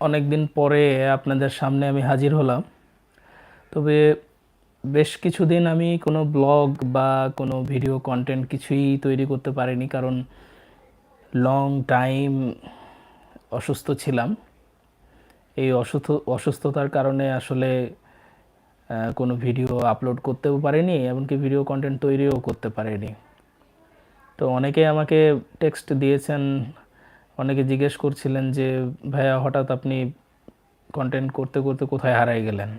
অনেক দিন পরে আপনাদের সামনে আমি হাজির হলাম। তবে বেশ কিছুদিন আমি কোনো ব্লগ বা কোনো ভিডিও কন্টেন্ট কিছুই তৈরি করতে পারিনি, কারণ লং টাইম অসুস্থ ছিলাম। এই অসুস্থ অসুস্থতার কারণে আসলে কোনো ভিডিও আপলোড করতেও পারিনি, এমনকি ভিডিও কন্টেন্ট তৈরিও করতে পারিনি। তো অনেকে আমাকে টেক্সট দিয়েছেন অনেকে জিজ্ঞেস করছিলেন যে, ভাইয়া, হঠাৎ আপনি কন্টেন্ট করতে করতে কোথায় হারাই গেলেন?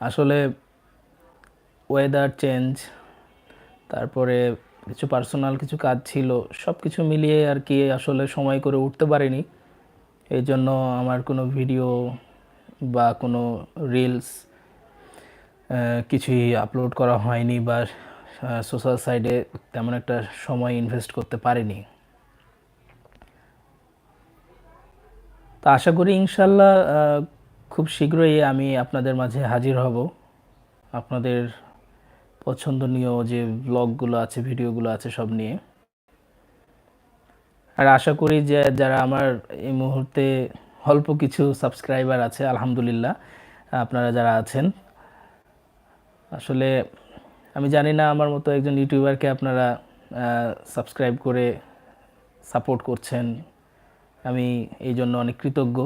আসলে ওয়েদার চেঞ্জ তারপরে কিছু পার্সোনাল কিছু কাজ ছিল সব কিছু মিলিয়ে আর কি আসলে সময় করে উঠতে পারিনি। এই জন্য আমার কোনো ভিডিও বা কোনো রিলস কিছুই আপলোড করা হয়নি বা সোশ্যাল সাইডে তেমন একটা সময় ইনভেস্ট করতে পারিনি। তো আশা করি ইনশাল্লাহ খুব শীঘ্রই আমি আপনাদের মাঝে হাজির হব। আপনাদের পছন্দনীয় যে ব্লগগুলো আছে, ভিডিওগুলো আছে সব নিয়ে। আর আশা করি যে যারা আমার এই মুহূর্তে অল্প কিছু সাবস্ক্রাইবার আছে, আলহামদুলিল্লাহ, আপনারা যারা আছেন, আসলে আমি জানি না আমার মতো একজন ইউটিউবারকে আপনারা সাবস্ক্রাইব করে সাপোর্ট করছেন আমি এই জন্য অনেক কৃতজ্ঞ।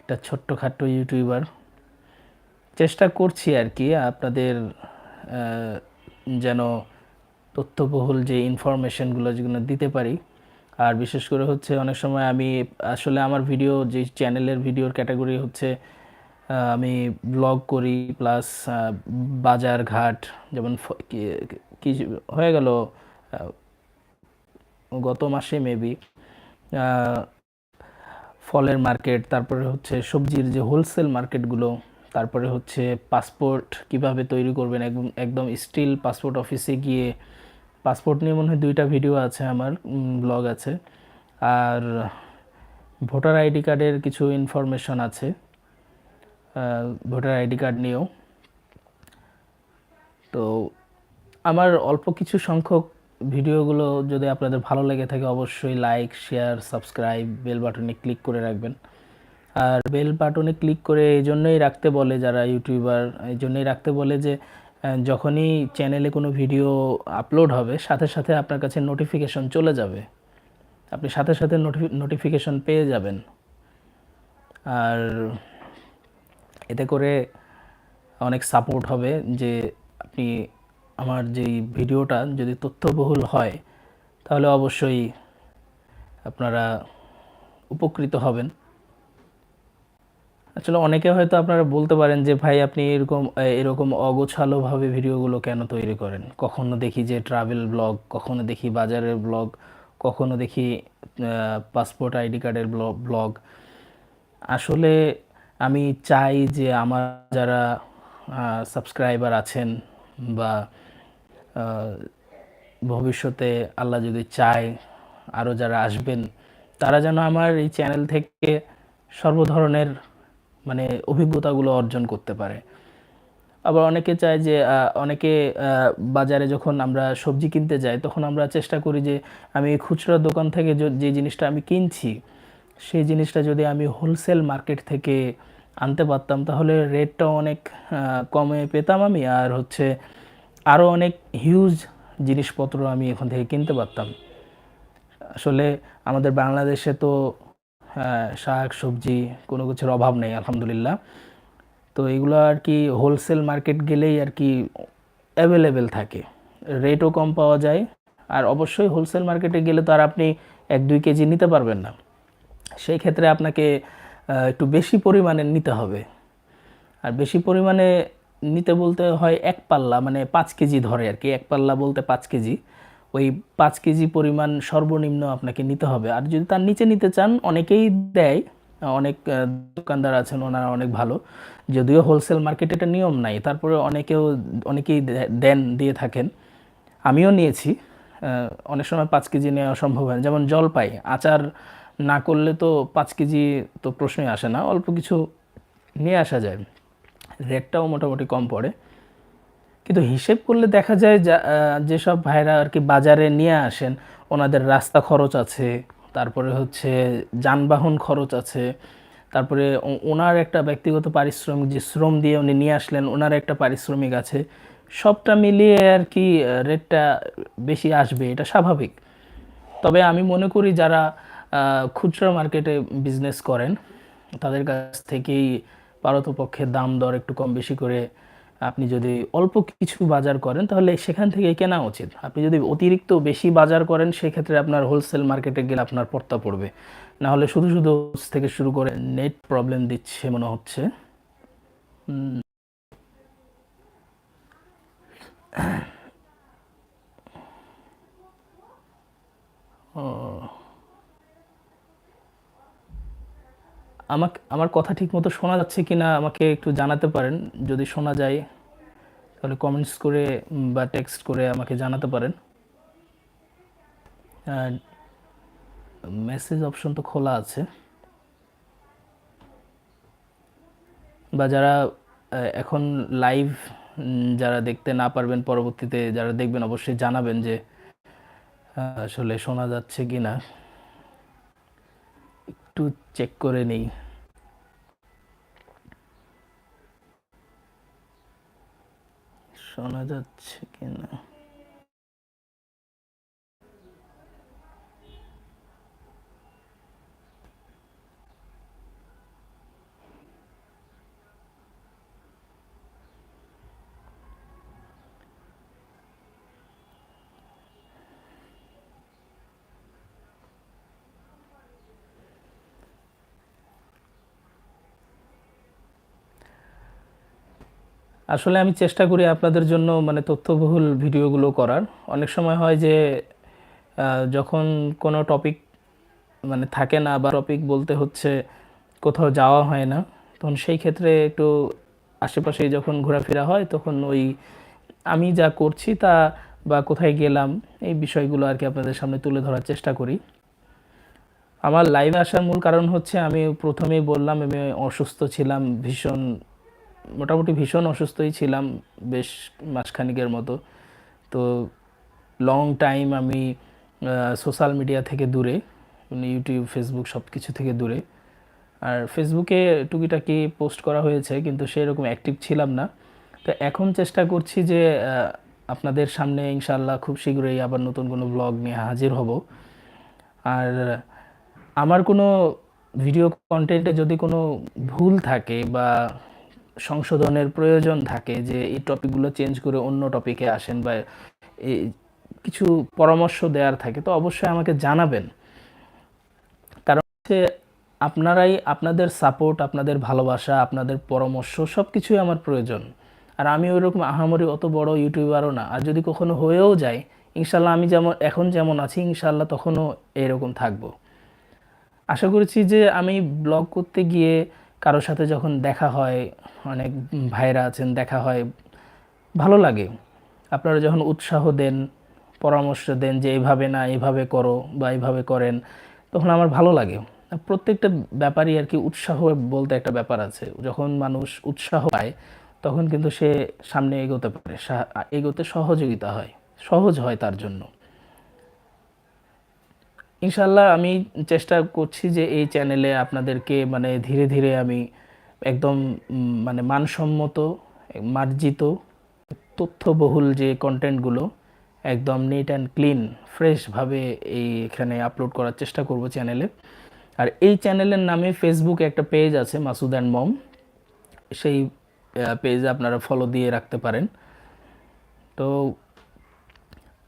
একটা ছোট্টখাট্ট ইউটিউবার। চেষ্টা করছি আর কি আপনাদের যেন তথ্যবহুল যে ইনফরমেশনগুলো যেগুলো দিতে পারি। আর বিশেষ করে হচ্ছে অনেক সময় আমি আসলে আমার ভিডিও, যে চ্যানেলের ভিডিওর ক্যাটাগরি হচ্ছে আমি ব্লগ করি, প্লাস বাজার ঘাট যেমন কি হয়ে গেল গত মাসে মেবি ফলের মার্কেট, তারপরে হচ্ছে সবজির যে হোলসেল মার্কেটগুলো তারপরে হচ্ছে পাসপোর্ট কীভাবে তৈরি করবেন, একদম একদম স্টিল পাসপোর্ট অফিসে গিয়ে পাসপোর্ট নিয়ে মনে হয় দুইটা ভিডিও আছে আমার ব্লগ আছে। আর ভোটার আইডি কার্ডের কিছু ইনফরমেশন আছে ভোটার আইডি কার্ড নিয়েও। তো আমার অল্প কিছু সংখ্যক ভিডিওগুলো যদি আপনাদের ভালো লেগে থাকে, অবশ্যই লাইক শেয়ার সাবস্ক্রাইব বেল বাটনে ক্লিক করে রাখবেন। আর বেল বাটনে ক্লিক করে এই জন্যই রাখতে বলে যারা ইউটিউবার এই জন্যই রাখতে বলে যে যখনই চ্যানেলে কোনো ভিডিও আপলোড হবে, সাথে সাথে আপনার কাছে নোটিফিকেশন চলে যাবে। আপনি সাথে সাথে নোটিফিকেশন পেয়ে যাবেন। আর এতে করে অনেক সাপোর্ট হবে যে, আপনি আমার যেই ভিডিওটা যদি তথ্যবহুল হয়, তাহলে অবশ্যই আপনারা উপকৃত হবেন। আসলে অনেকে হয়তো আপনারা বলতে পারেন যে, ভাই, আপনি এরকম এরকম অগোছালোভাবে ভিডিওগুলো কেন তৈরি করেন? কখনো দেখি যে ট্রাভেল ব্লগ কখনো দেখি বাজারের ব্লগ কখনো দেখি পাসপোর্ট আইডি কার্ডের ব্লগ আসলে আমি চাই যে আমার যারা সাবস্ক্রাইবার আছেন বা ভবিষ্যতে আল্লাহ যদি চায় আরও যারা আসবেন, তারা যেন আমার এই চ্যানেল থেকে সর্ব ধরনের মানে অভিজ্ঞতাগুলো অর্জন করতে পারে। আবার অনেকে চায় যে অনেকে বাজারে যখন আমরা সবজি কিনতে যাই, তখন আমরা চেষ্টা করি যে, আমি খুচরা দোকান থেকে য- জিনিসটা আমি কিনছি, সেই জিনিসটা যদি আমি হোলসেল মার্কেট থেকে আনতে পারতাম, তাহলে রেটটাও অনেক কমে পেতাম আমি। আর হচ্ছে আরও অনেক হিউজ জিনিসপত্র আমি এখান থেকে কিনতে পারতাম। আসলে আমাদের বাংলাদেশে তো শাক, সবজি কোনো কিছুর অভাব নেই, আলহামদুলিল্লাহ। তো এগুলো আর কি হোলসেল মার্কেট গেলেই আর কি অ্যাভেলেবেল থাকে। রেটও কম পাওয়া যায়। আর অবশ্যই হোলসেল মার্কেটে গেলে তো আর আপনি এক, দুই কেজি নিতে পারবেন না। সেই ক্ষেত্রে আপনাকে একটু বেশি পরিমাণে নিতে হবে। আর বেশি পরিমাণে নিতে বলতে হয় এক পাল্লা মানে পাঁচ কেজি ধরে আর কি, এক পাল্লা বলতে পাঁচ কেজি। ওই পাঁচ কেজি পরিমাণ সর্বনিম্ন আপনাকে নিতে হবে। আর যদি তার নিচে নিতে চান, অনেকেই দেয়, অনেক দোকানদার আছেন, ওনারা অনেক ভালো। যদিও হোলসেল মার্কেটে এটা নিয়ম নাই, তারপরে অনেকেও, অনেকেই দেন, দিয়ে থাকেন। আমিও নিয়েছি অনেক সময় পাঁচ কেজি নেওয়া সম্ভব হয়। যেমন জলপাই আচার না করলে তো পাঁচ কেজি তো প্রশ্নই আসে না, অল্প কিছু নিয়ে আসা যায়। রেটটাও মোটামুটি কম পড়ে। কিন্তু হিসেব করলে দেখা যায় যেসব ভাইরা আর কি বাজারে নিয়ে আসেন, ওনাদের রাস্তা খরচ আছে, তারপরে হচ্ছে যানবাহন খরচ আছে, তারপরে ওনার একটা ব্যক্তিগত পারিশ্রমিক, যে শ্রম দিয়ে উনি নিয়ে আসলেন, ওনার একটা পারিশ্রমিক আছে, সবটা মিলিয়ে আর কি রেটটা বেশি আসবে, এটা স্বাভাবিক। তবে আমি মনে করি যারা খুচরা মার্কেটে বিজনেস করেন, তাদের কাছ থেকেই পারতপক্ষে দাম দর একটু কম বেশি করে আপনি যদি অল্প কিছু বাজার করেন, তাহলে সেখান থেকে কেনা উচিত। আপনি যদি অতিরিক্ত বেশি বাজার করেন, সেক্ষেত্রে আপনার হোলসেল মার্কেটে গেলে আপনার পড়তা পড়বে। না হলে শুধু শুধু থেকে শুরু করে নেট প্রবলেম দিচ্ছে মনে হচ্ছে। আমাকে, আমার কথা ঠিক মতো শোনা যাচ্ছে কি না আমাকে একটু জানাতে পারেন। যদি শোনা যায়, তাহলে কমেন্টস করে বা টেক্সট করে আমাকে জানাতে পারেন। মেসেজ অপশন তো খোলা আছে। বা যারা এখন লাইভ যারা দেখতে না পারবেন পরবর্তীতে, যারা দেখবেন অবশ্যই জানাবেন যে আসলে শোনা যাচ্ছে কি না একটু চেক করে নেই। শোনা যাচ্ছে কি আসলে আমি চেষ্টা করি আপনাদের জন্য মানে তথ্যবহুল ভিডিওগুলো করার। অনেক সময় হয় যে যখন কোনো টপিক মানে থাকে না বা টপিক বলতে হচ্ছে কোথাও যাওয়া হয় না, তখন সেই ক্ষেত্রে একটু আশেপাশে যখন ঘোরাফেরা হয় তখন ওই আমি যা করছি তা বা কোথায় গেলাম এই বিষয়গুলো আর কি আপনাদের সামনে তুলে ধরার চেষ্টা করি। আমার লাইভে আসার মূল কারণ হচ্ছে আমি প্রথমেই বললাম, আমি অসুস্থ ছিলাম ভীষণ মোটামুটি ভীষণ অসুস্থই ছিলাম বেশ মাসখানিকের মতো। তো লং টাইম আমি সোশ্যাল মিডিয়া থেকে দূরে ইউটিউব ফেসবুক সব কিছু থেকে দূরে। আর ফেসবুকে টুকিটাকি পোস্ট করা হয়েছে, কিন্তু সেরকম অ্যাক্টিভ ছিলাম না। তো এখন চেষ্টা করছি যে আপনাদের সামনে ইনশাল্লাহ খুব শীঘ্রই আবার নতুন কোনো ব্লগ নিয়ে হাজির হব। আর আমার কোনো ভিডিও কন্টেন্টে যদি কোনো ভুল থাকে বা সংশোধনের প্রয়োজন থাকে যে এই টপিকগুলো চেঞ্জ করে অন্য টপিকে আসেন বা কিছু পরামর্শ দেওয়ার থাকে, তো অবশ্যই আমাকে জানাবেন। কারণ হচ্ছে আপনারাই আপনাদের সাপোর্ট, আপনাদের ভালোবাসা, আপনাদের পরামর্শ সব কিছুই আমার প্রয়োজন। আর আমি ওইরকম আহামরি অত বড় ইউটিউবারও না। আর যদি কখনো হয়েও যায় ইনশাল্লাহ আমি যেমন, এখন যেমন আছি ইনশাল্লাহ তখনও এরকম থাকব। আশা করছি যে আমি ব্লগ করতে গিয়ে কারোর সাথে যখন দেখা হয়, অনেক ভাইরা আছেন, দেখা হয়, ভালো লাগে। আপনারা যখন উৎসাহ দেন, পরামর্শ দেন যে এইভাবে না এইভাবে করো বা এইভাবে করেন, তখন আমার ভালো লাগে। প্রত্যেকটা ব্যাপারই আর কি উৎসাহ বলতে একটা ব্যাপার আছে। যখন মানুষ উৎসাহ পায়, তখন কিন্তু সে সামনে এগোতে পারে এগোতে সহযোগিতা হয়, সহজ হয় তার জন্য। ইনশাল্লাহ আমি চেষ্টা করছি যে এই চ্যানেলে আপনাদেরকে মানে ধীরে ধীরে আমি একদম মানে মানসম্মত, মার্জিত, তথ্যবহুল যে কন্টেন্টগুলো একদম নিট অ্যান্ড ক্লিন ফ্রেশভাবে এই এখানে আপলোড করার চেষ্টা করব চ্যানেলে আর এই চ্যানেলের নামে ফেসবুকে একটা পেজ আছে মাসুদ অ্যান্ড মম সেই পেজে আপনারা ফলো দিয়ে রাখতে পারেন। তো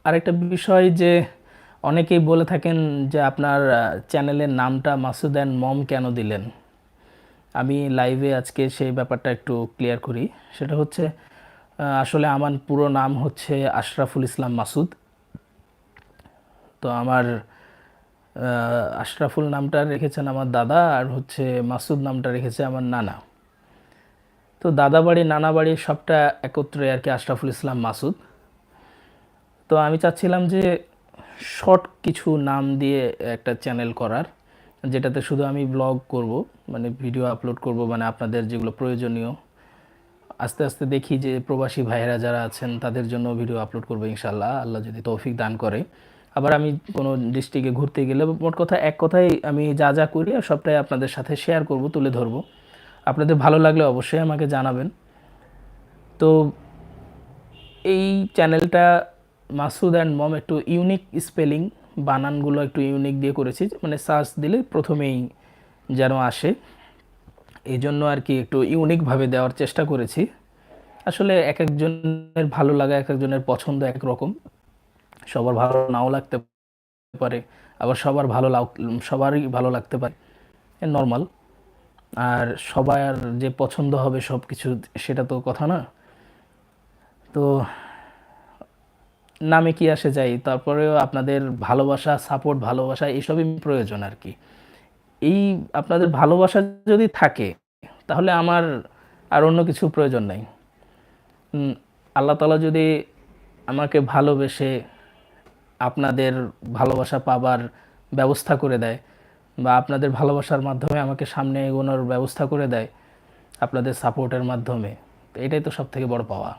আরেকটা বিষয় যে অনেকেই বলে থাকেন যে আপনার চ্যানেলের নামটা মাসুদ অ্যান্ড মম কেন দিলেন? আমি লাইভে আজকে সেই ব্যাপারটা একটু ক্লিয়ার করি। সেটা হচ্ছে আসলে আমার পুরো নাম হচ্ছে আশরাফুল ইসলাম মাসুদ। তো আমার আশরাফুল নামটা রেখেছেন আমার দাদা আর হচ্ছে মাসুদ নামটা রেখেছে আমার নানা। তো দাদা বাড়ি, নানা বাড়ি সবটা একত্রে আর কি আশরাফুল ইসলাম মাসুদ। তো আমি চাচ্ছিলাম যে শর্ট কিছু নাম দিয়ে একটা চ্যানেল করার, যেটাতে শুধু আমি ব্লগ করব মানে ভিডিও আপলোড করব মানে আপনাদের যেগুলো প্রয়োজনীয়। আস্তে আস্তে দেখি যে প্রবাসী ভাইয়েরা যারা আছেন, তাদের জন্য ভিডিও আপলোড করব ইনশাল্লাহ, আল্লাহ যদি তৌফিক দান করে। আবার আমি কোনো ডিস্ট্রিক্টে ঘুরতে গেলে, মোট কথা এক কথাই আমি যা যা করি, আর সবটাই আপনাদের সাথে শেয়ার করব, তুলে ধরবো। আপনাদের ভালো লাগলে অবশ্যই আমাকে জানাবেন। তো এই চ্যানেলটা মাসুদ অ্যান্ড মম একটু ইউনিক স্পেলিং বানানগুলো একটু ইউনিক দিয়ে করেছি মানে সার্চ দিলে প্রথমেই যেন আসে। এই জন্য আর কি একটু ইউনিকভাবে দেওয়ার চেষ্টা করেছি। আসলে এক একজনের ভালো লাগা, এক একজনের পছন্দ এক রকম সবার ভালো নাও লাগতে পারে, আবার সবার ভালো সবারই ভালো লাগতে পারে। নর্মাল আর সবার যে পছন্দ হবে সব কিছু সেটা তো কথা না। তো নামে কি আসে যাই তারপরেও আপনাদের ভালোবাসা সাপোর্ট ভালোবাসা এইসবই প্রয়োজন আর কি। এই আপনাদের ভালোবাসা যদি থাকে, তাহলে আমার আর অন্য কিছু প্রয়োজন নাই। আল্লাহ তালা যদি আমাকে ভালোবেসে আপনাদের ভালোবাসা পাবার ব্যবস্থা করে দেয় বা আপনাদের ভালোবাসার মাধ্যমে আমাকে সামনে এগোনোর ব্যবস্থা করে দেয় আপনাদের সাপোর্টের মাধ্যমে, তো এটাই তো সব থেকে বড় পাওয়া।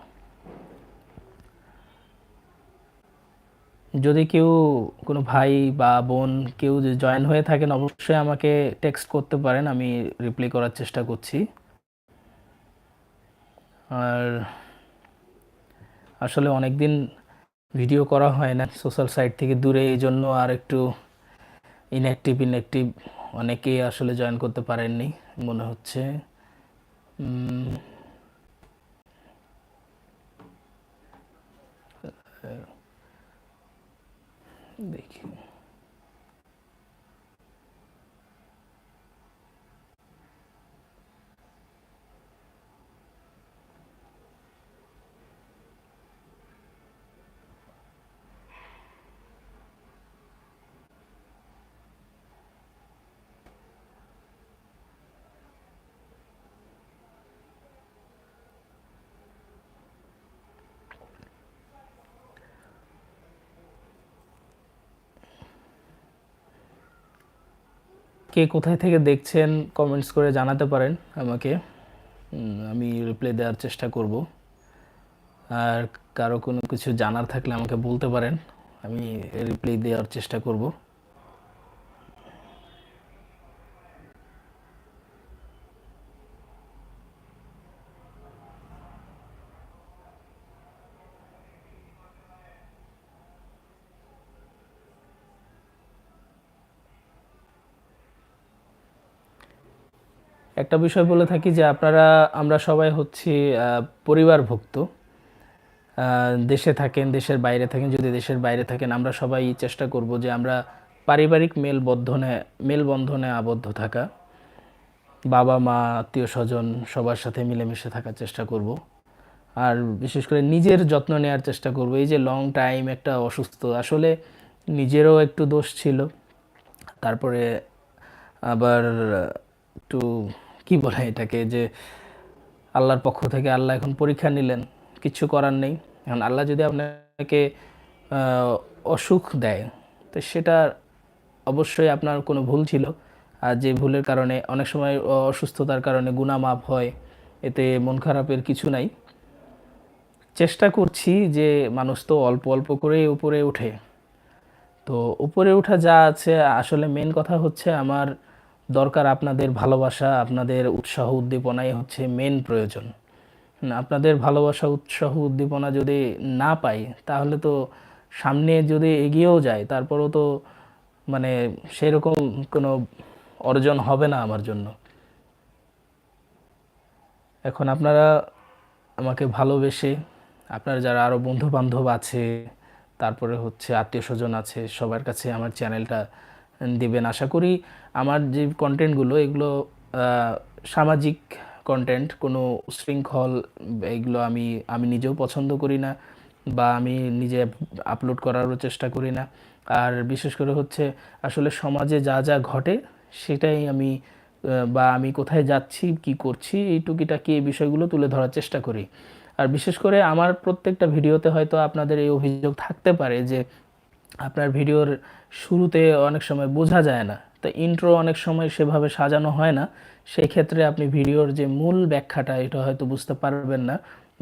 যদি কেউ কোনো ভাই বা বোন কেউ যদি জয়েন হয়ে থাকেন, অবশ্যই আমাকে টেক্সট করতে পারেন, আমি রিপ্লাই করার চেষ্টা করছি। আর আসলে অনেক দিন ভিডিও করা হয় না সোশ্যাল সাইট থেকে দূরে, এই জন্য আর একটু ইনঅ্যাক্টিভ ইনঅ্যাক্টিভ অনেকেই আসলে জয়েন করতে পারেননি, মনে হচ্ছে দেখি কে কোথায় থেকে দেখছেন কমেন্টস করে জানাতে পারেন আমাকে। আমি রিপ্লাই দেওয়ার চেষ্টা করব। আর কারও কোনো কিছু জানার থাকলে আমাকে বলতে পারেন, আমি রিপ্লাই দেওয়ার চেষ্টা করব। একটা বিষয় বলে থাকি যে আপনারা, আমরা সবাই হচ্ছি পরিবারভুক্ত। দেশে থাকেন, দেশের বাইরে থাকেন, যদি দেশের বাইরে থাকেন, আমরা সবাই চেষ্টা করব যে আমরা পারিবারিক মেলবন্ধনে মেলবন্ধনে আবদ্ধ থাকা। বাবা, মা, আত্মীয় স্বজন, সবার সাথে মিলেমিশে থাকার চেষ্টা করব। আর বিশেষ করে নিজের যত্ন নেওয়ার চেষ্টা করব। এই যে লং টাইম একটা অসুস্থ আসলে নিজেরও একটু দোষ ছিল। তারপরে আবার একটু কি বলে এটাকে যে আল্লাহর পক্ষ থেকে আল্লাহ এখন পরীক্ষা নিলেন, কিছু করার নেই। এখন আল্লাহ যদি আপনাকে অসুখ দেয়, তো সেটা অবশ্যই আপনার কোনো ভুল ছিল। আর যে ভুলের কারণে অনেক সময় অসুস্থতার কারণে গুণামাপ হয়, এতে মন খারাপের কিছু নাই। চেষ্টা করছি যে মানুষ তো অল্প অল্প করে উপরে ওঠে। তো উপরে ওঠা যা আছে, আসলে মেন কথা হচ্ছে আমার দরকার আপনাদের ভালোবাসা, আপনাদের উৎসাহ উদ্দীপনাই হচ্ছে মেন প্রয়োজন। আপনাদের ভালোবাসা, উৎসাহ উদ্দীপনা যদি না পাই, তাহলে তো সামনে যদি এগিয়েও যায় তারপরও তো মানে সেরকম কোনো অর্জন হবে না আমার জন্য। এখন আপনারা আমাকে ভালোবেসে, আপনার যারা আরও বন্ধু বান্ধব আছে, তারপরে হচ্ছে আত্মীয় স্বজন আছে, সবার কাছে আমার চ্যানেলটা দিবেন। আশা করি আমার যে কন্টেন্টগুলো এগুলো সামাজিক কন্টেন্ট কোনো শৃঙ্খল, এগুলো আমি আমি নিজেও পছন্দ করি না বা আমি নিজে আপলোড করারও চেষ্টা করি না। আর বিশেষ করে হচ্ছে আসলে সমাজে যা যা ঘটে, সেটাই আমি বা আমি কোথায় যাচ্ছি, কি করছি, এই টুকিটাকি এই বিষয়গুলো তুলে ধরার চেষ্টা করি। আর বিশেষ করে আমার প্রত্যেকটা ভিডিওতে হয়তো আপনাদের এই অভিযোগ থাকতে পারে যে আপনার ভিডিওর শুরুতে অনেক সময় বোঝা যায় না, তো ইন্ট্রো অনেক সময় সেভাবে সাজানো হয় না। সেই ক্ষেত্রে আপনি ভিডিওর যে মূল ব্যাখ্যাটা, এটা হয়তো বুঝতে পারবেন না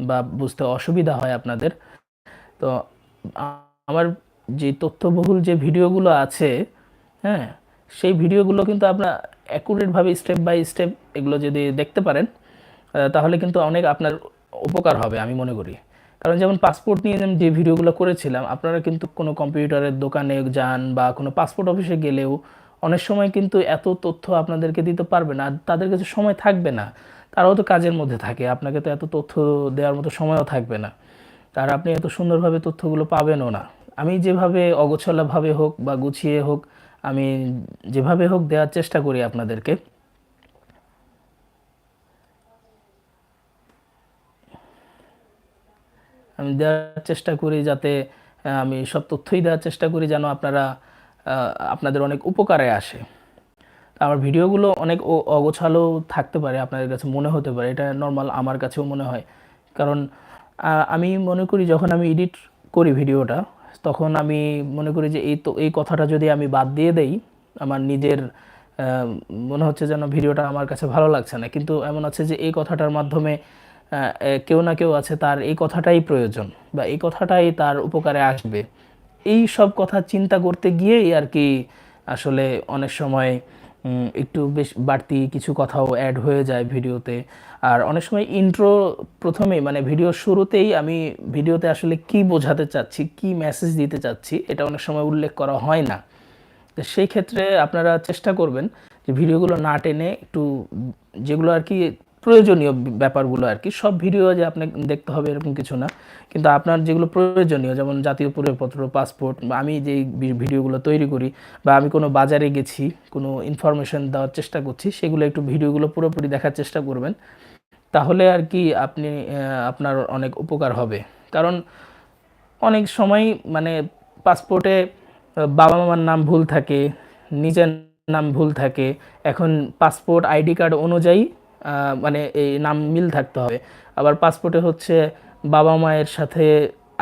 বা বুঝতে অসুবিধা হয় আপনাদের। তো আমার যে তথ্যবহুল যে ভিডিওগুলো আছে হ্যাঁ সেই ভিডিওগুলো কিন্তু আপনার অ্যাকুরেটভাবে স্টেপ বাই স্টেপ এগুলো যদি দেখতে পারেন তাহলে কিন্তু অনেক আপনার উপকার হবে, আমি মনে করি। কারণ যেমন পাসপোর্ট নিয়ে আমি যে ভিডিওগুলো করেছিলাম, আপনারা কিন্তু কোনো কম্পিউটারের দোকানে যান বা কোনো পাসপোর্ট অফিসে গেলেও অনেক সময় কিন্তু এত তথ্য আপনাদেরকে দিতে পারবে না তাদের কাছে সময় থাকবে না। তারাও তো কাজের মধ্যে থাকে, আপনাকে তো এত তথ্য দেওয়ার মতো সময়ও থাকবে না। আর আপনি এত সুন্দরভাবে তথ্যগুলো পাবেনও না। আমি যেভাবে অগোছালোভাবে হোক বা গুছিয়ে হোক, আমি যেভাবে হোক দেওয়ার চেষ্টা করি আপনাদেরকে। আমি দেওয়ার চেষ্টা করি যাতে আমি সব তথ্যই দেওয়ার চেষ্টা করি যেন আপনারা আপনাদের অনেক উপকারে আসে। আমার ভিডিওগুলো অনেক অগোছালো থাকতে পারে, আপনাদের কাছে মনে হতে পারে, এটা নর্মাল আমার কাছেও মনে হয়। কারণ আমি মনে করি যখন আমি এডিট করি ভিডিওটা, তখন আমি মনে করি যে এই তো, এই কথাটা যদি আমি বাদ দিয়ে দেই, আমার নিজের মনে হচ্ছে যেন ভিডিওটা আমার কাছে ভালো লাগছে না। কিন্তু এমন আছে যে এই কথাটার মাধ্যমে কেউ না কেউ আছে তার এই কথাটাই প্রয়োজন বা এই কথাটাই তার উপকারে আসবে। এই সব কথা চিন্তা করতে গিয়েই আর কি আসলে অনেক সময় একটু বেশ বাড়তি কিছু কথাও অ্যাড হয়ে যায় ভিডিওতে। আর অনেক সময় ইন্ট্রো প্রথমেই মানে ভিডিওর শুরুতেই আমি ভিডিওতে আসলে কি বোঝাতে চাচ্ছি, কি মেসেজ দিতে চাচ্ছি, এটা অনেক সময় উল্লেখ করা হয় না। তো সেই ক্ষেত্রে আপনারা চেষ্টা করবেন যে ভিডিওগুলো না টেনে একটু, যেগুলো আর কি প্রয়োজনীয় ব্যাপারগুলো আর কি। সব ভিডিও যে আপনাকে দেখতে হবে এরকম কিছু না। কিন্তু আপনার যেগুলো প্রয়োজনীয়, যেমন জাতীয় পরিচয়পত্র পাসপোর্ট আমি ভি- ভিডিওগুলো তৈরি করি, বা আমি কোনো বাজারে গেছি, কোনো ইনফরমেশন দেওয়ার চেষ্টা করছি, সেগুলো একটু ভিডিওগুলো পুরোপুরি দেখার চেষ্টা করবেন। তাহলে আর কি আপনি আপনার অনেক উপকার হবে। কারণ অনেক সময় মানে পাসপোর্টে বাবা মামার নাম ভুল থাকে, নিজের নাম ভুল থাকে। এখন পাসপোর্ট আইডি কার্ড অনুযায়ী মানে এই নাম মিল থাকতে হবে। আবার পাসপোর্টে হচ্ছে বাবা মায়ের সাথে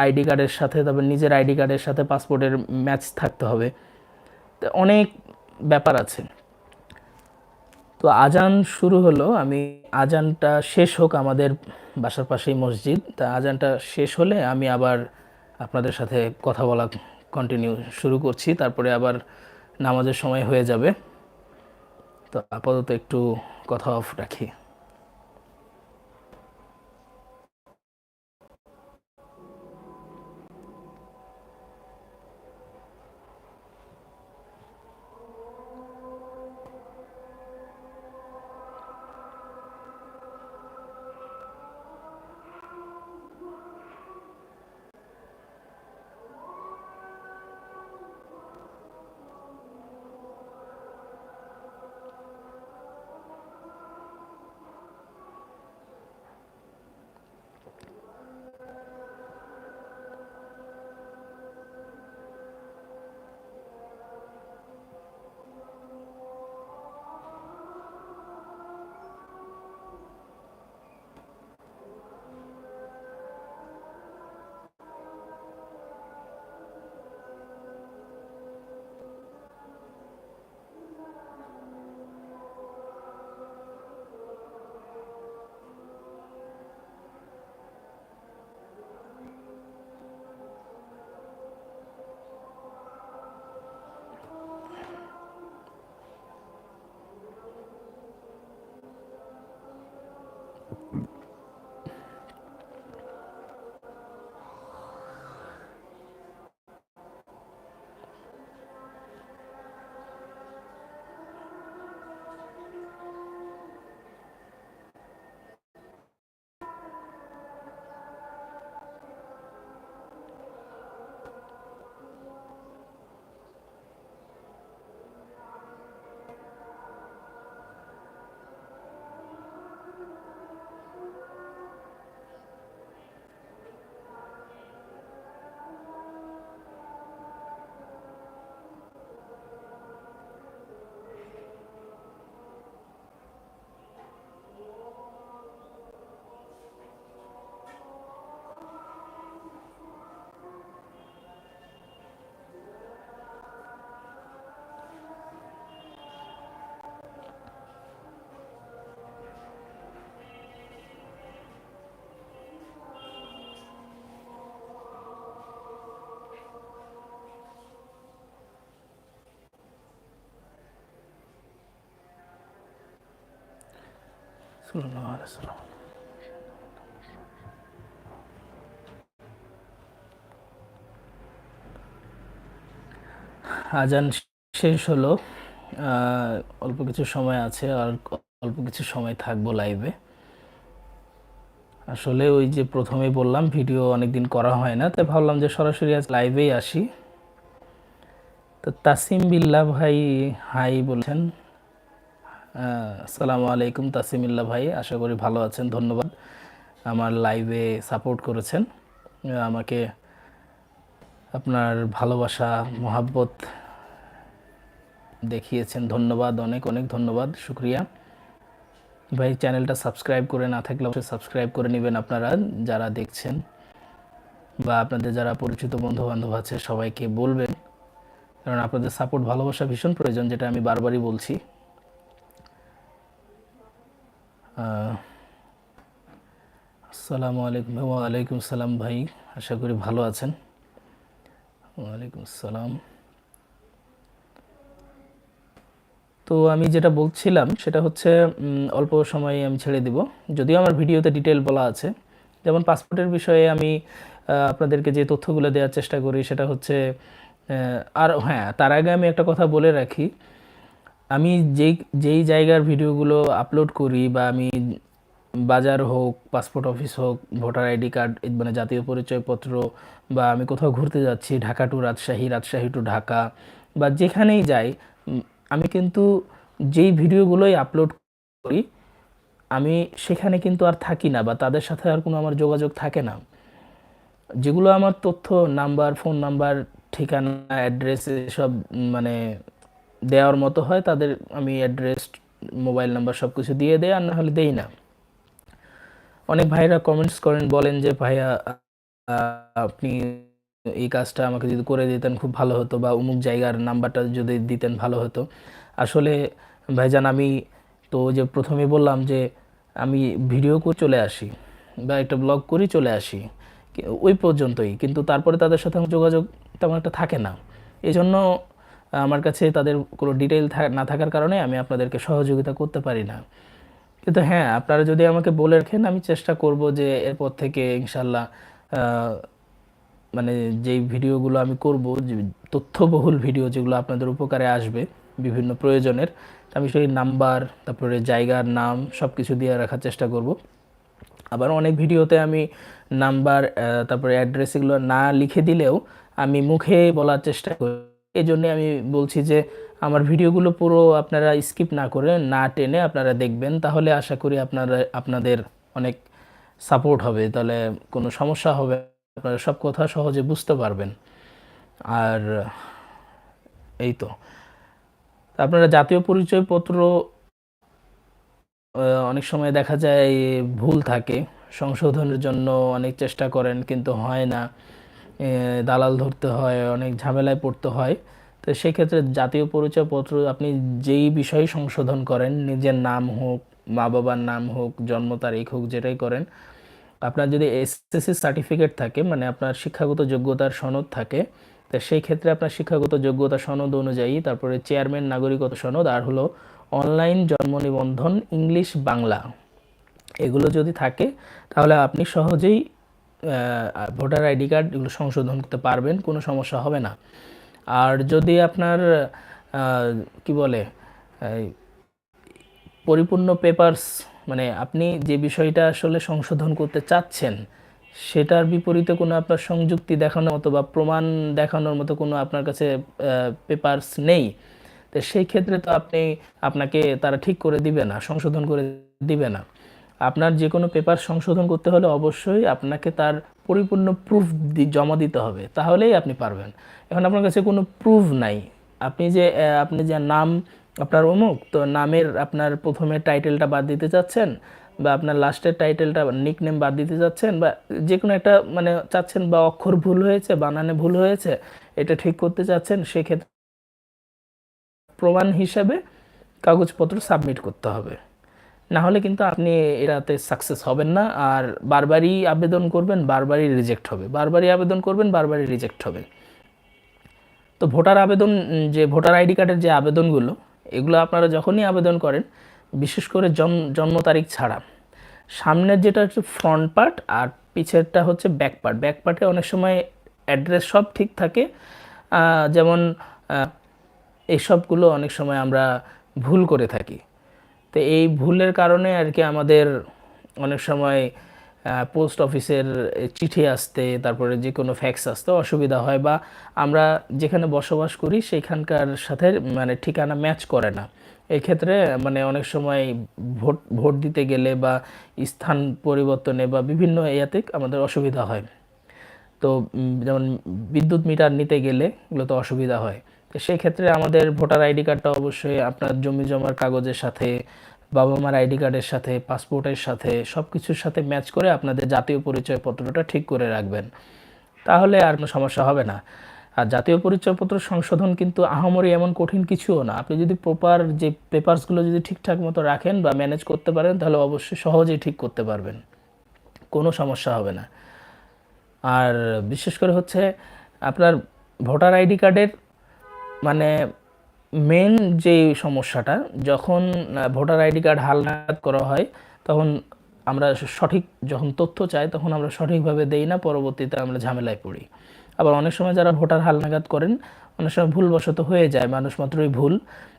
আইডি কার্ডের সাথে, তারপর নিজের আইডি কার্ডের সাথে পাসপোর্টের ম্যাচ থাকতে হবে। তো অনেক ব্যাপার আছে। তো আজান শুরু হলো, আমি আজানটা শেষ হোক আমাদের বাসার পাশেই মসজিদ। তা আজানটা শেষ হলে আমি আবার আপনাদের সাথে কথা বলা কন্টিনিউ শুরু করছি। তারপরে আবার নামাজের সময় হয়ে যাবে। তো আপাতত একটু কথা অফ রাখি। আজান শেষ হলো। অল্প কিছু সময় আছে আর অল্প কিছু সময় থাকব লাইভে আসলে ওই যে প্রথমেই বললাম ভিডিও অনেকদিন করা হয় না, তাই ভাবলাম যে সরাসরি আজ লাইভেই আসি। তো তাসিম বিল্লাহ ভাই হাই বলছেন। আসসালামু আলাইকুম তাসিমিল্লা ভাই, আশা করি ভালো আছেন, ধন্যবাদ। আমার লাইভে সাপোর্ট করেছেন। আমাকে আপনার ভালোবাসা, মহাব্বত দেখিয়েছেন। ধন্যবাদ, অনেক অনেক ধন্যবাদ, শুক্রিয়া। ভাই চ্যানেলটা সাবস্ক্রাইব করে না থাকলে অবশ্যই সাবস্ক্রাইব করে নেবেন আপনারা, যারা দেখছেন বা আপনাদের যারা পরিচিত বন্ধু বান্ধব আছে, সবাইকে বলবেন। কারণ আপনাদের সাপোর্ট ভালোবাসা ভীষণ প্রয়োজন, যেটা আমি বারবারই বলছি। আসসালামু আলাইকুম ওয়ালাইকুম সালাম ভাই, আশা করি ভালো আছেন। ওয়ালাইকুম আসসালাম। তো আমি যেটা বলছিলাম, সেটা হচ্ছে অল্প সময়ে আমি ছেড়ে দিব। যদিও আমার ভিডিওতে ডিটেল বলা আছে। যেমন পাসপোর্টের বিষয়ে আমি আপনাদেরকে যে তথ্যগুলো দেওয়ার চেষ্টা করি, সেটা হচ্ছে আর হ্যাঁ তার আগে আমি একটা কথা বলে রাখি। আমি যেই যেই জায়গার ভিডিওগুলো আপলোড করি বা আমি বাজার হোক পাসপোর্ট অফিস হোক ভোটার আইডি কার্ড মানে জাতীয় পরিচয়পত্র বা আমি কোথাও ঘুরতে যাচ্ছি, ঢাকা টু রাজশাহী রাজশাহী টু ঢাকা বা যেখানেই যাই আমি কিন্তু যেই ভিডিওগুলোই আপলোড করি, আমি সেখানে কিন্তু আর থাকি না বা তাদের সাথে আর কোনো আমার যোগাযোগ থাকে না। যেগুলো আমার তথ্য নাম্বার ফোন নাম্বার ঠিকানা অ্যাড্রেস এসব মানে দেওয়ার মতো হয়, তাদের আমি অ্যাড্রেস মোবাইল নাম্বার সব কিছু দিয়ে দেয় আর না হলে দেই না। অনেক ভাইরা কমেন্টস করেন, বলেন যে, ভাইয়া আপনি এই কাজটা আমাকে যদি করে দিতেন খুব ভালো হতো বা অমুক জায়গার নাম্বারটা যদি দিতেন ভালো হতো। আসলে, ভাইজান, আমি তো যে প্রথমে বললাম যে, আমি ভিডিও করে চলে আসি বা একটা ব্লগ করি চলে আসি ওই পর্যন্তই। কিন্তু তারপরে তাদের সাথে যোগাযোগ তেমন একটা থাকে না। এই জন্য আমার কাছে তাদের কোনো ডিটেল না থাকার কারণে আমি আপনাদেরকে সহযোগিতা করতে পারি না। কিন্তু হ্যাঁ আপনারা যদি আমাকে বলে রাখেন, আমি চেষ্টা করব যে এরপর থেকে ইনশাল্লাহ মানে যেই ভিডিওগুলো আমি করব, যে তথ্যবহুল ভিডিও যেগুলো আপনাদের উপকারে আসবে বিভিন্ন প্রয়োজনের, আমি সেই নাম্বার, তারপরে জায়গার নাম সব কিছু দিয়ে রাখার চেষ্টা করব। আবার অনেক ভিডিওতে আমি নাম্বার তারপরে অ্যাড্রেস এগুলো না লিখে দিলেও আমি মুখে বলার চেষ্টা করি। এই জন্যে আমি বলছি যে আমার ভিডিওগুলো পুরো আপনারা স্কিপ না করে না টেনে আপনারা দেখবেন, তাহলে আশা করি আপনারা, আপনাদের অনেক সাপোর্ট হবে। তাহলে কোনো সমস্যা হবে, আপনারা সব কথা সহজে বুঝতে পারবেন। আর এই তো। আপনারা জাতীয় পরিচয়পত্র অনেক সময় দেখা যায় ভুল থাকে, সংশোধনের জন্য অনেক চেষ্টা করেন, কিন্তু হয় না। দালাল ধরতে হয়, অনেক ঝামেলায় পড়তে হয়। তো সেই ক্ষেত্রে জাতীয় পরিচয়পত্র আপনি যেই বিষয়ে সংশোধন করেন, নিজের নাম হোক, মা বাবার নাম হোক, জন্ম তারিখ হোক, যেটাই করেন, আপনার যদি এসএসসি সার্টিফিকেট থাকে মানে আপনার শিক্ষাগত যোগ্যতার সনদ থাকে, তো সেই ক্ষেত্রে আপনার শিক্ষাগত যোগ্যতা সনদ অনুযায়ী, তারপরে চেয়ারম্যান নাগরিকত্ব সনদ, আর হলো অনলাইন জন্ম নিবন্ধন ইংলিশ বাংলা, এগুলো যদি থাকে, তাহলে আপনি সহজেই ভোটার আইডি কার্ড এগুলো সংশোধন করতে পারবেন, কোনো সমস্যা হবে না। আর যদি আপনার কি বলে পরিপূর্ণ পেপারস মানে আপনি যে বিষয়টা আসলে সংশোধন করতে চাচ্ছেন, সেটার বিপরীতে কোনো আপনার সংযুক্তি দেখানোর মতো বা প্রমাণ দেখানোর মতো কোনো আপনার কাছে পেপারস নেই, তো সেই ক্ষেত্রে তো আপনি আপনাকে তারা ঠিক করে দিবে না, সংশোধন করে দিবে না। আপনার যে কোনো পেপার সংশোধন করতে হলে অবশ্যই আপনাকে তার পরিপূর্ণ প্রুফ জমা দিতে হবে। তাহলেই আপনি পারবেন। এখন আপনার কাছে কোনো প্রুফ নাই। আপনি যে আপনি যে নাম আপনার অমুক, তো নামের আপনার প্রথমে টাইটেলটা বাদ দিতে চাচ্ছেন বা আপনার লাস্টের টাইটেলটা নিক নেম বাদ দিতে চাচ্ছেন বা যে কোনো একটা মানে চাচ্ছেন বা অক্ষর ভুল হয়েছে, বানানে ভুল হয়েছে, এটা ঠিক করতে চাচ্ছেন, সেক্ষেত্রে প্রমাণ হিসাবে কাগজপত্র সাবমিট করতে হবে। না হলে কিন্তু আপনি এটাতে সাকসেস হবেন না। আর বারবারই আবেদন করবেন বারবারই রিজেক্ট হবে। বারবারই আবেদন করবেন বারবারই রিজেক্ট হবে। তো ভোটার আবেদন যে ভোটার আইডি কার্ডের যে আবেদনগুলো এগুলো আপনারা যখনই আবেদন করেন বিশেষ করে জন্ম জন্ম তারিখ ছাড়া সামনের যেটা হচ্ছে ফ্রন্ট পার্ট আর পিছেরটা হচ্ছে ব্যাক পার্ট ব্যাক পার্টে অনেক সময় অ্যাড্রেস সব ঠিক থাকে। যেমন আহ, এই সবগুলো অনেক সময় আমরা ভুল করে থাকি। তো এই ভুলের কারণে আর কি আমাদের অনেক সময় পোস্ট অফিসের চিঠি আসতে, তারপরে যে কোনো ফ্যাক্স আসতে অসুবিধা হয় বা আমরা যেখানে বসবাস করি সেইখানকার সাথে মানে ঠিকানা ম্যাচ করে না। এক্ষেত্রে মানে অনেক সময় ভোট ভোট দিতে গেলে বা স্থান পরিবর্তনে বা বিভিন্ন ইয়াতে আমাদের অসুবিধা হয়। তো যেমন বিদ্যুৎ মিটার নিতে গেলে এগুলো তো অসুবিধা হয়। সেই ক্ষেত্রে আমাদের ভোটার আইডি কার্ডটা অবশ্যই আপনার জমি জমার কাগজের সাথে, বাবা মার আইডি কার্ডের সাথে, পাসপোর্টের সাথে সব কিছুর সাথে ম্যাচ করে আপনাদের জাতীয় পরিচয়পত্রটা ঠিক করে রাখবেন। তাহলে আর কোনো সমস্যা হবে না। আর জাতীয় পরিচয়পত্র সংশোধন কিন্তু আহামরি এমন কঠিন কিছুও না। আপনি যদি প্রপার যে পেপারসগুলো যদি ঠিকঠাক মতো রাখেন বা ম্যানেজ করতে পারেন, তাহলে অবশ্যই সহজেই ঠিক করতে পারবেন। কোনো সমস্যা হবে না। আর বিশেষ করে হচ্ছে আপনার ভোটার আইডি কার্ডের মানে মেন যে সমস্যাটা, যখন ভোটার আইডি কার্ড হালনাগাদ করা হয়, তখন আমরা সঠিক যখন তথ্য চাই, তখন আমরা সঠিকভাবে দেই না, পরবর্তীতে আমরা ঝামেলায় পড়ি। আবার অনেক সময় যারা ভোটার হালনাগাদ করেন, অনেক সময় ভুলবশত হয়ে যায়, মানুষ মাত্রই ভুল।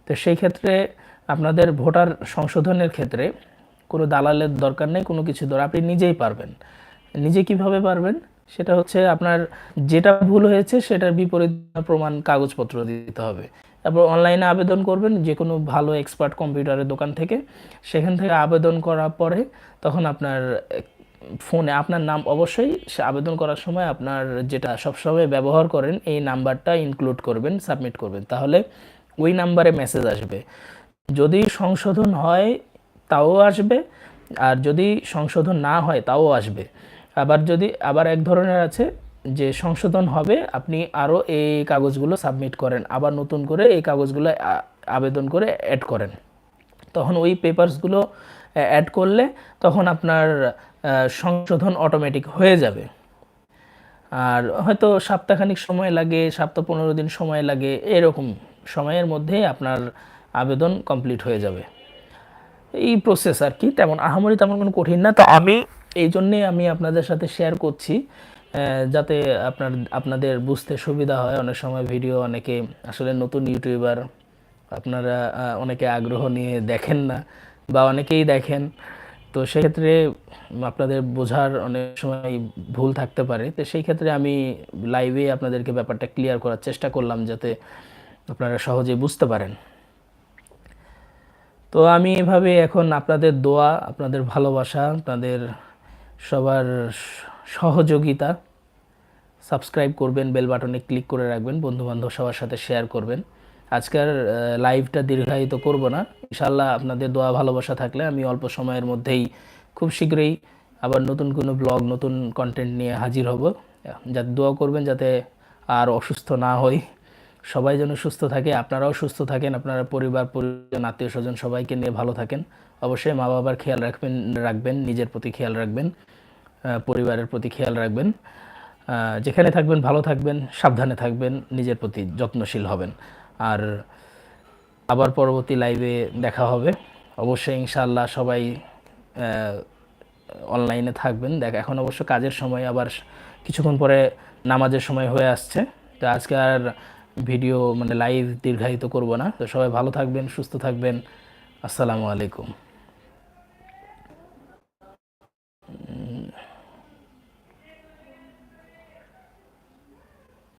তো সেই ক্ষেত্রে আপনাদের ভোটার সংশোধনের ক্ষেত্রে কোনো দালালের দরকার নেই, কোনো কিছু দরকার, আপনি নিজেই পারবেন। নিজে কীভাবে পারবেন? সেটা হচ্ছে আপনার যেটা ভুল হয়েছে সেটার বিপরীত প্রমাণ কাগজপত্র দিতে হবে। তারপর অনলাইনে আবেদন করবেন যে কোনো ভালো এক্সপার্ট কম্পিউটারের দোকান থেকে। সেখান থেকে আবেদন করার পরে তখন আপনার ফোনে আপনার নাম অবশ্যই আবেদন করার সময় আপনার যেটা সবসময় ব্যবহার করেন, এই নাম্বারটা ইনক্লুড করবেন সাবমিট করবেন। তাহলে ওই নাম্বারে মেসেজ আসবে। যদি সংশোধন হয়, তাও আসবে। আর যদি সংশোধন না হয়, তাও আসবে। আবার যদি আবার এক ধরনের আছে যে সংশোধন হবে, আপনি আরও এই কাগজগুলো সাবমিট করেন, আবার নতুন করে এই কাগজগুলো আবেদন করে অ্যাড করেন। তখন ওই পেপারসগুলো অ্যাড করলে তখন আপনার সংশোধন অটোমেটিক হয়ে যাবে। আর হয়তো সপ্তাহখানিক সময় লাগে, সপ্তাহ পনেরো দিন সময় লাগে, এরকম সময়ের মধ্যেই আপনার আবেদন কমপ্লিট হয়ে যাবে। এই প্রসেস আর কি, তেমন আহামরি তেমন কোনো কঠিন না। তো আমি এই জন্যে আমি আপনাদের সাথে শেয়ার করছি যাতে আপনার, আপনাদের বুঝতে সুবিধা হয়। অনেক সময় ভিডিও অনেকে আসলে নতুন ইউটিউবার আপনারা অনেকে আগ্রহ নিয়ে দেখেন না বা অনেকেই দেখেন। তো সেক্ষেত্রে আপনাদের বোঝার অনেক সময় ভুল থাকতে পারে। তো সেই ক্ষেত্রে আমি লাইভে আপনাদেরকে ব্যাপারটা ক্লিয়ার করার চেষ্টা করলাম, যাতে আপনারা সহজে বুঝতে পারেন। তো আমি এভাবে এখন আপনাদের দোয়া, আপনাদের ভালোবাসা, আপনাদের সবার সহযোগিতা। সাবস্ক্রাইব করবেন, বেল বাটনে ক্লিক করে রাখবেন বন্ধু বান্ধব সবার সাথে শেয়ার করবেন। আজকের লাইভটা দীর্ঘায়িত করব না। ইনশাল্লাহ আপনাদের দোয়া, ভালোবাসা থাকলে আমি অল্প সময়ের মধ্যেই খুব শীঘ্রই আবার নতুন কোনো ব্লগ নতুন কন্টেন্ট নিয়ে হাজির হব। যাতে দোয়া করবেন যাতে আর অসুস্থ না হই। সবাই যেন সুস্থ থাকে, আপনারাও সুস্থ থাকেন, আপনারা পরিবার, পরিজন আত্মীয় স্বজন সবাইকে নিয়ে ভালো থাকেন। অবশ্যই মা বাবার খেয়াল রাখবেন রাখবেন, নিজের প্রতি খেয়াল রাখবেন পরিবারের প্রতি খেয়াল রাখবেন। যেখানে থাকবেন, ভালো থাকবেন, সাবধানে থাকবেন, নিজের প্রতি যত্নশীল হবেন। আর আবার পরবর্তী লাইভে দেখা হবে। অবশ্যই ইনশাআল্লাহ সবাই অনলাইনে থাকবেন। দেখ, এখন অবশ্য কাজের সময় আবার কিছুক্ষণ পরে নামাজের সময় হয়ে আসছে। তো আজকে আর ভিডিও মানে লাইভ দীর্ঘায়িত করব না। তো সবাই ভালো থাকবেন সুস্থ থাকবেন। আসসালামু আলাইকুম।